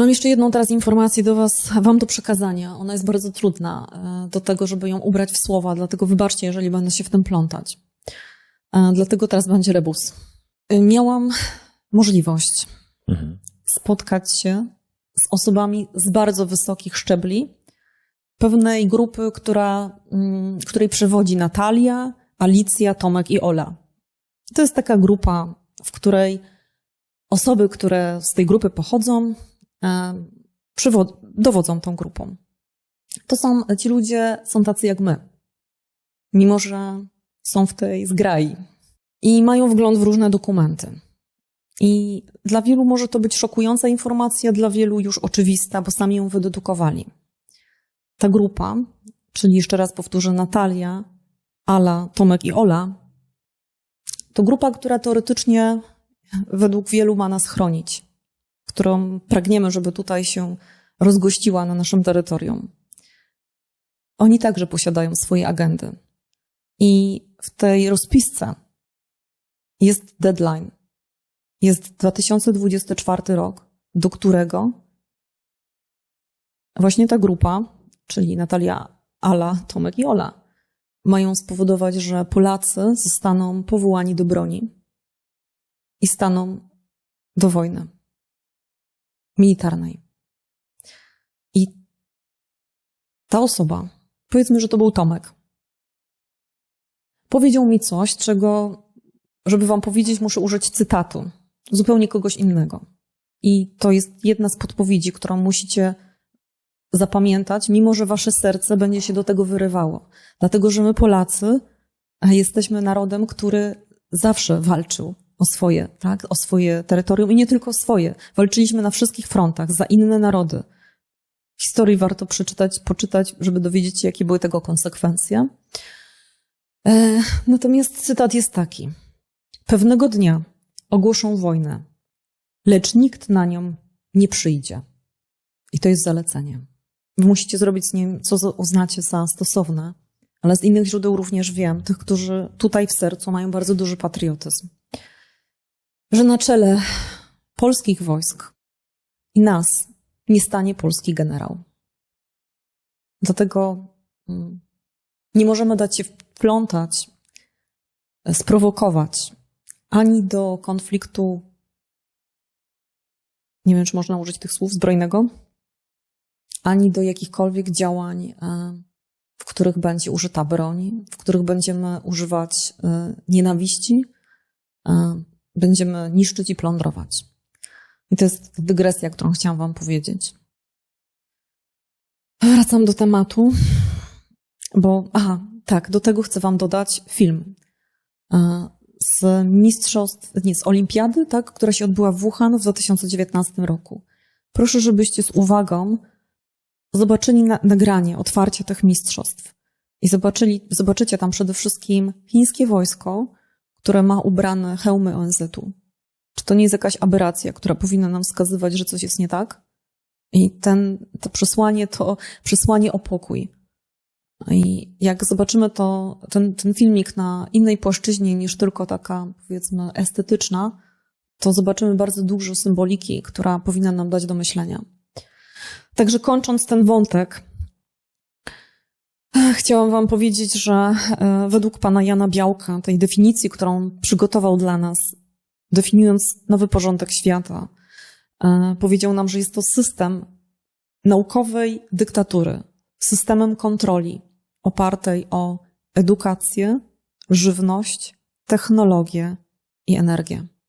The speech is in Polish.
Mam jeszcze jedną teraz informację do Was, Wam do przekazania. Ona jest bardzo trudna e, do tego, żeby ją ubrać w słowa, dlatego wybaczcie, jeżeli będę się w tym plątać. E, Dlatego teraz będzie rebus. E, Miałam możliwość Mhm. spotkać się z osobami z bardzo wysokich szczebli, pewnej grupy, która, mm, której przewodzi Natalia, Alicja, Tomek i Ola. To jest taka grupa, w której osoby, które z tej grupy pochodzą, dowodzą tą grupą. To są, ci ludzie są tacy jak my, mimo że są w tej zgrai i mają wgląd w różne dokumenty. I dla wielu może to być szokująca informacja, dla wielu już oczywista, bo sami ją wydedukowali. Ta grupa, czyli jeszcze raz powtórzę, Natalia, Ala, Tomek i Ola, to grupa, która teoretycznie według wielu ma nas chronić, którą pragniemy, żeby tutaj się rozgościła na naszym terytorium. Oni także posiadają swoje agendy. I w tej rozpisce jest deadline. Jest 2024 rok, do którego właśnie ta grupa, czyli Natalia, Ala, Tomek i Ola, mają spowodować, że Polacy zostaną powołani do broni i staną do wojny militarnej. I ta osoba, powiedzmy, że to był Tomek, powiedział mi coś, czego, żeby wam powiedzieć, muszę użyć cytatu zupełnie kogoś innego. I to jest jedna z podpowiedzi, którą musicie zapamiętać, mimo że wasze serce będzie się do tego wyrywało. Dlatego, że my Polacy jesteśmy narodem, który zawsze walczył o swoje, tak? o swoje terytorium i nie tylko swoje. Walczyliśmy na wszystkich frontach za inne narody. Historii warto przeczytać, poczytać, żeby dowiedzieć się, jakie były tego konsekwencje. E, natomiast cytat jest taki. Pewnego dnia ogłoszą wojnę, lecz nikt na nią nie przyjdzie. I to jest zalecenie. Wy musicie zrobić z nim, co uznacie za stosowne, ale z innych źródeł również wiem, tych, którzy tutaj w sercu mają bardzo duży patriotyzm, że na czele polskich wojsk i nas nie stanie polski generał. Dlatego mm, nie możemy dać się wplątać, e, sprowokować ani do konfliktu, nie wiem, czy można użyć tych słów, zbrojnego, ani do jakichkolwiek działań, e, w których będzie użyta broń, w których będziemy używać e, nienawiści, będziemy niszczyć i plądrować. I to jest dygresja, którą chciałam Wam powiedzieć. Wracam do tematu, bo, aha, tak, do tego chcę Wam dodać film e, z mistrzostw, nie, z olimpiady, tak, która się odbyła w Wuhan w 2019 roku. Proszę, żebyście z uwagą zobaczyli na, nagranie otwarcia tych mistrzostw i zobaczyli, zobaczycie tam przede wszystkim chińskie wojsko, które ma ubrane hełmy ONZ-u. Czy to nie jest jakaś aberracja, która powinna nam wskazywać, że coś jest nie tak? I ten, to przesłanie to przesłanie o pokój. I jak zobaczymy to, ten, ten filmik na innej płaszczyźnie niż tylko taka, powiedzmy, estetyczna, to zobaczymy bardzo dużo symboliki, która powinna nam dać do myślenia. Także kończąc ten wątek, chciałam Wam powiedzieć, że e, według pana Jana Białka, tej definicji, którą przygotował dla nas, definiując nowy porządek świata, e, powiedział nam, że jest to system naukowej dyktatury, systemem kontroli opartej o edukację, żywność, technologię i energię.